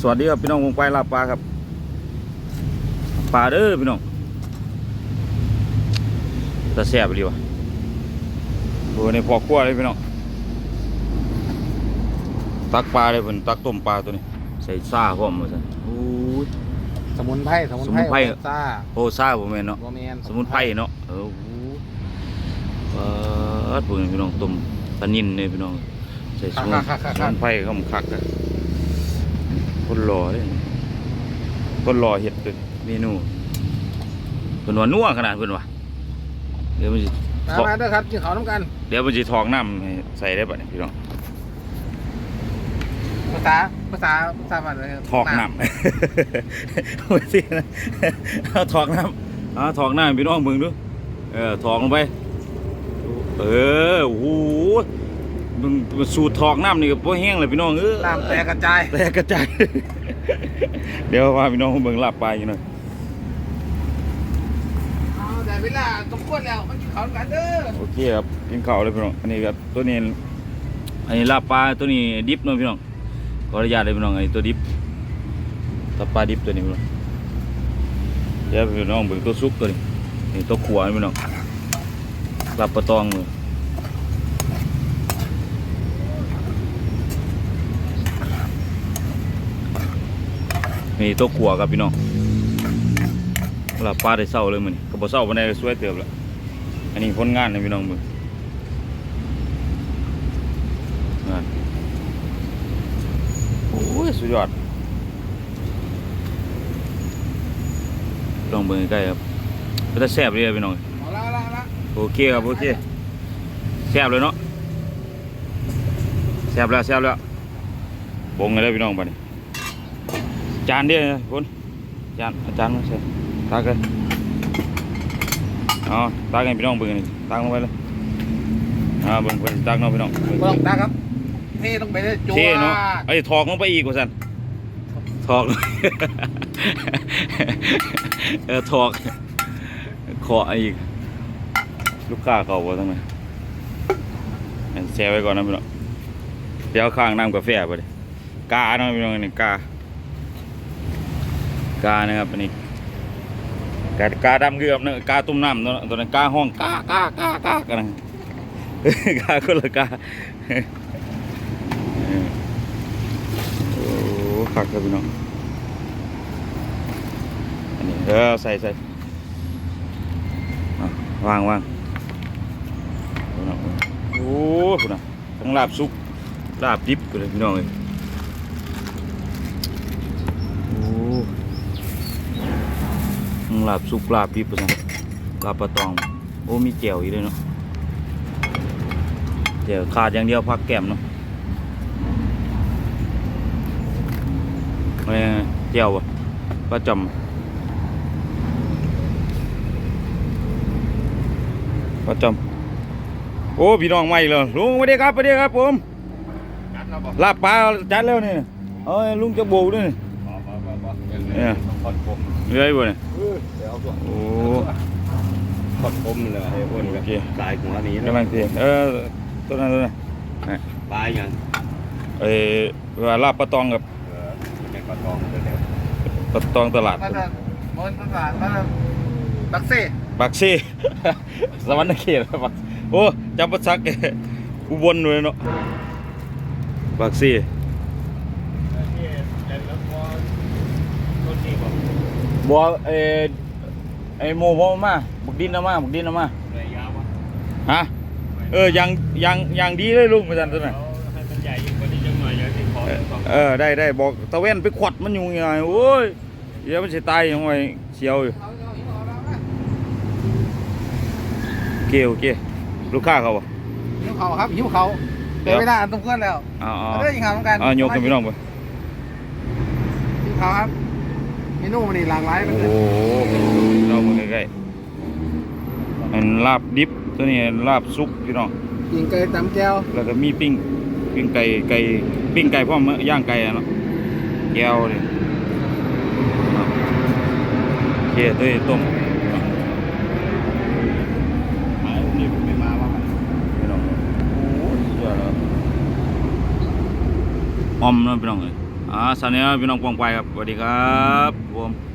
สวัสดีครับพี่น้องวงไปลาบปลาครับปลาเด้อพี่น้องแตะแซ่บดีวะโอ้ในพอครัวเลยพี่น้องตักปลาเลยเพิ่นตักต้มปลาตัวนี้ ใส่ซ่าพร้อมมาสั่นโอ้ยสมุนไพรสมุนสมุนไพรซ่าโอ้ซ่าบ่แม่นเนาะบ่แม่นสมุนไพรเนาะเออโอ้โหเปิดพวกนี้พี่น้องต้มปลานิ่นเนี่ยพี่น้องใส่สมุนสมุนไพรเข้ามาคักกัน คนรอเลยคนรอเห็ดเป็นเมนูเพิ่นว่านัวขนาดเพิ่นว่าเดี๋ยวมันสิมามาเด้อครับกินข้าวน้ำกันเดี๋ยวมันสิทองน้ำให้ใส่ได้ป่ะเนี่ยพี่น้องภาษาภาษาภาษาอะไรครับทอกน้ำไม่สินะเอาทอกน้ำเอาทอกน้ำให้พี่น้องเบิ่งดูเออทอกลงไป เออโอ้โห มึงสูตรทอกน้ำนี่ก็บ่แห้งเลยพี่น้องเออน้ำแตกกระจายแตกกระจาย เดี๋ยวพาพี่น้องเบิ่งลาบปลาอยู่หน่อยเอาแต่เวลาสมควรแล้วมากินข้าวน้ำกันเด้อโอเคครับกินข้าวเลยพี่น้องอันนี้ครับตัวนี้อันนี้ลาบปลาตัวนี้ดิบเนาะพี่น้องขออนุญาตเลยพี่น้องอันนี้ตัวดิบตับปลาดิบตัวนี้พี่น้องเดี๋ยวพี่น้องเบิ่งตัวซุปตัวนี้นี่ตัวขัวนี่พี่น้องลาบปลาตองเลย นี่ตัวขัวครับพี่น้องลาบปลาได้เศร้าเลยมันก็บ่เศร้าปานใดก็สวยเติบแล้วอันนี้ผลงานนะพี่น้องมึงงานโอ้ยสุดยอดลองเบิ่งใกล้ครับก็จะแซ่บเลยพี่น้องโอเคครับโอเคแซ่บเลยเนาะแซ่บแล้วแซ่บแล้วปงเลยพี่น้องบัดนี้ จานเดียวนะคุณจานอาจารย์มาใส่ตักกันเอ๋อตักให้พี่น้องเบิ่งนี่ตักลงไปเลยอ่าเบิ่งเพิ่นตักเนาะพี่น้องเบิ่งบ่ต้องตาครับเท่ต้องไปเลยจัวเท่เนาะไอ้ยถอกลงไปอีกว่าซั่นถอก เออถอกขออีก ลูกค้าเขาบ่ทั้งนั้นอันแช่ไว้ก่อนนะพี่น้องเดี๋ยวข้างน้ำกาแฟไปเลยกาเนาะพี่น้องนี่กา กานะครับอันนี้กากาดำเกือบเนะกาตุ้มน้ำตัวนั้นกาห้องกากากากากันนะกาคนละกาโอ้ขักครับพี่น้องอันนี้เออใส่ใส่วางวางโอ้พี่น้องทั้งลาบซุกลาบดิบกันเลยพี่น้องเลยโอ้ทั้ง ลาบซุกลาบดิบกันลาบปลาตอง โอ้มีแจ่วอีกเลยเนาะแจ่วขาดอย่างเดียวพักแก้มเนาะไม่เจียวบ่ปลาจอมปลาจอมโอ้พี่น้องใหม่เลยลุงสวัสดีครับสวัสดีครับผมจัดแล้วบอกลาบปลาจัดแล้วนี่เอ้ยลุงจะโบกด้วยนี่บ่บ่บ่บ่เนี่ยขอดผมเรื่อยบ่เนี่ย เออเดี๋ยวเอาตัวโอ้ขอดผมเลยไอ้อ้วนโอเคสายหัวนี้กำลังเทียเออตัวนั้นตัวนั้นปลายยังเอ้ว่าลาบปลาตองกับเออแกงปลาทองเดี๋ยวปลาตองตลาดมันจะมันภาษามันบักเซ่ปักซี่ สวรรค์เขตปักโอ้จำปักซักอุบลเลยเนาะปักซี่บัวเออ ไอโมพอมาบุกดินเอามาบุกดินเอามาฮะเออยังยังยังดีเลยลุงมาจันทร์นะเออได้ได้บอกตะเว้นไปขวัดมันอยู่ไงโอ้ยเดี๋ยวมันจะตายยังไงเชียวอยู่โอเคโอเคลูกค้าเขาบ่หิวเขาครับหิวเขาเกิดเวลาสมควรแล้วเอ๋อาเรื่องยิงเขาเหมือนกันเอาโยกกันพี่น้องไปหิวเขาครับ เมนูมันนี่หลากหลายมันโอ้เลยโหเรามือใกล้ๆมันลาบดิบตัวนี้ลาบซุกพี่น้อง ยิงเกยตำแก้วแล้วก็มีปิ้งปิ้งไก่ไก่ปิ้งไก่พร้อมมื้อย่างไก่อะเนาะแก้วเลยครับโอเคตัวนี้ต้มนี่ผมไม่มาว่ามันพี่น้องโอ้ยสุดยอดแล้วออมเนาะพี่น้องเอ้ย อ่าสวัสดีครับพี่น้องปองไปครับสวัสดีครับผม